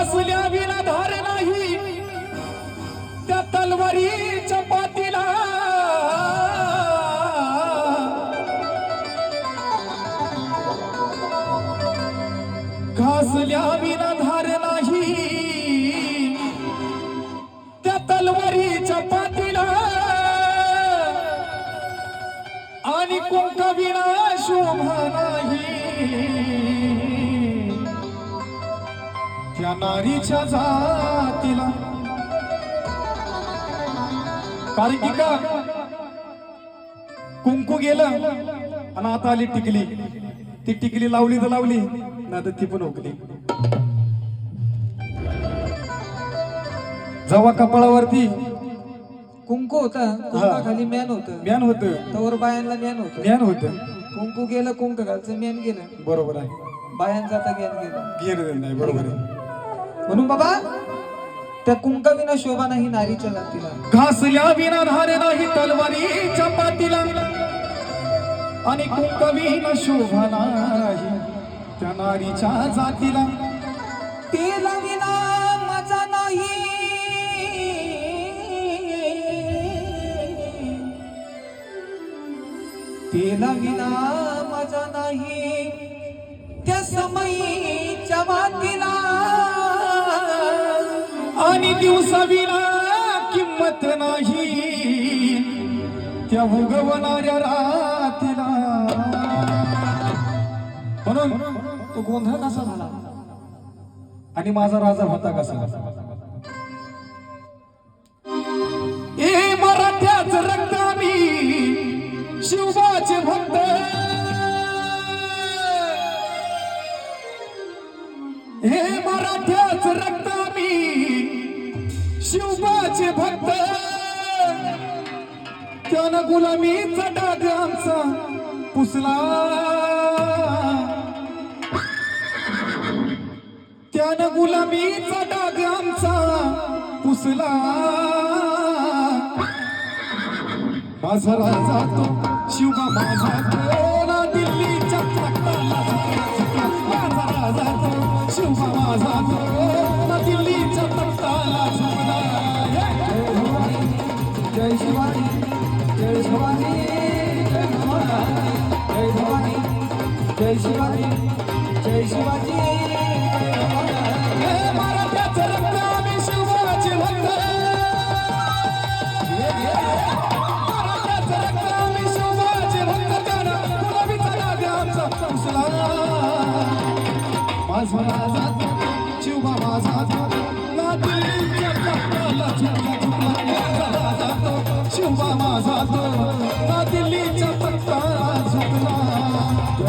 घासल्या विना धार नाही. त्या तलवारीच्या त्या नारीच्या जातीला. कारण की का? कुंकू गेलं आणि आता आली टिकली. ती टिकली लावली तर लावली ना तर ती पण ओकली जेव्हा कपाळावरती कुंकू होता कुंका खाली मॅन होत ज्ञान होत. तवर बायांना मॅन होत. ज्ञान होत. कुंकू गेलं कुंक घालचं मॅन गेलं. बरोबर आहे. बायांचा आता ज्ञान गेलं गेर नाही बरोबर आहे. म्हणून बाबा त्या कुंका विना शोभा नाही नारीच्या जातीला. घासल्या विना धार नाही तलवारीच्या पातीला. आणि कुंकवीन शोभा नाही त्या नारीच्या जातीला. तेला विना माझा नाही. तेला विना माझा नाही त्या समयीच्या वातीला आणि दिवसाविना किंमत नाही. त्या उगवणाऱ्या रातीला. म्हणून तो गोंधळ कसा झाला? आणि माझा राजा होता कसा? ए मराठ्याच रक्त मी शिवबाचे भक्त. हे मराठ्याच रक्त शिवबाचे भक्त. त्यानं गुलामीचा डाग आमचा पुसला. त्यानं गुलामीचा डाग आमचा पुसला. माझा राजा तो शिवबा माझा कोणा ना दिल्लीच्या माझा राजा तो शिवबा माझा तो जय शिवाजी जय शिवाजी. माझा माझा ना माझा राजा तो, शिवबा माझा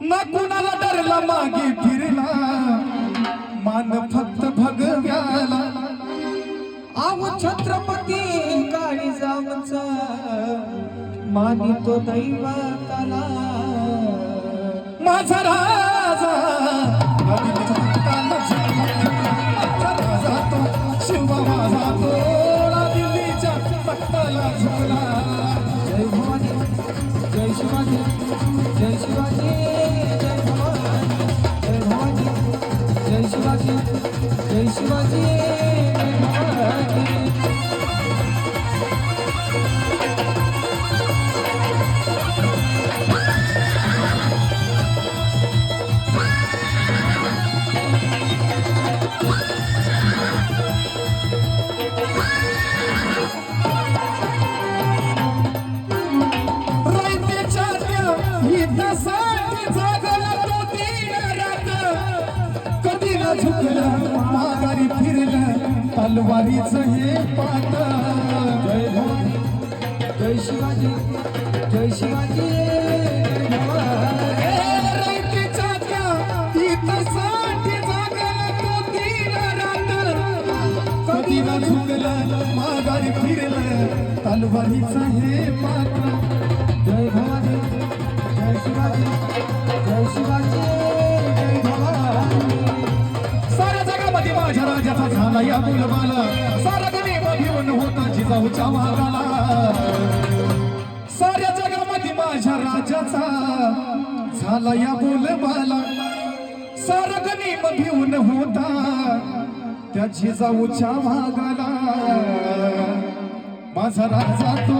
ना कुणाला डरला मागे फिरला. मान फक्त भगव्याला. आव छत्रपती काळी जामचा मानितो दैवताला. माझा शिवाजी जय जय शिवाजी. तलवारीचं हे पाट जय भवानी. जय शिवाजी. जय शिवाजी. माघारी फिरलं तलवारीचं हे पात्र जय भवानी. जय शिवाजी. जय शिवाजी. माझ्या राजाचा झाला या मुलबाला सारा गणित घेऊन होता जिजाऊच्या मागाला साऱ्या जगामध्ये माझ्या राजाचा झाला या बोलबाला. सारा गणित घेऊन होता त्या जिजाऊच्या मागाला माझा राजा तो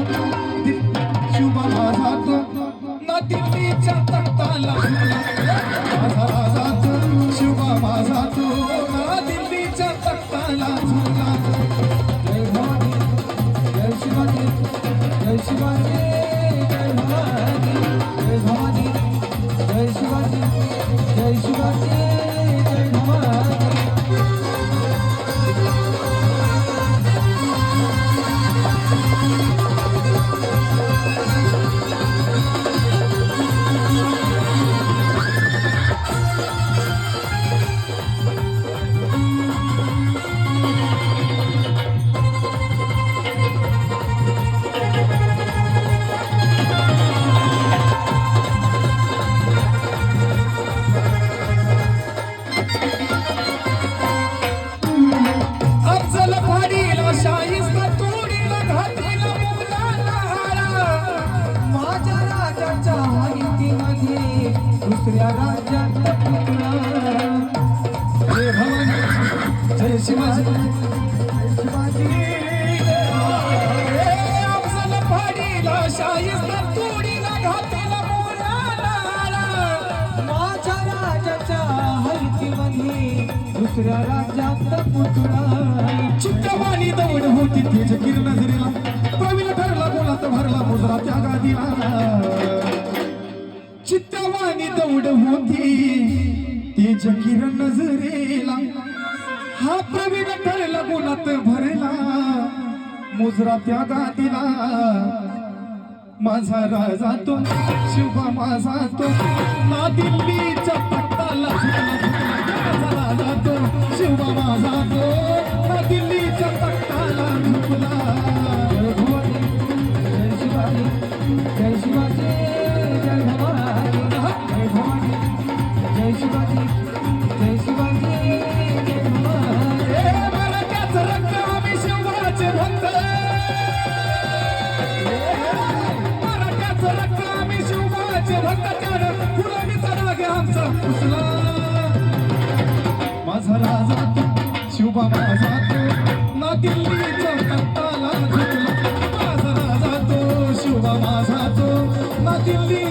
दुसऱ्या राज्यात पुतळा. चित्रवाणी दौड होती तेज किर नजरेला प्रवीण ठरला बोलात भरला मुजरा त्या गादीला चित्रवाणी दौड होती तेज किर नजर मुजरा त्या गादीला माझा राजा तो शिवा माझा तो. ना दिल्लीच्या पट्टाला माझा राजा तो शिवा माझा तो. शिवबाबा जातो ना दिल्लीच्या कत्ताला झुकला शिवबाबा जातो ना दिल्ली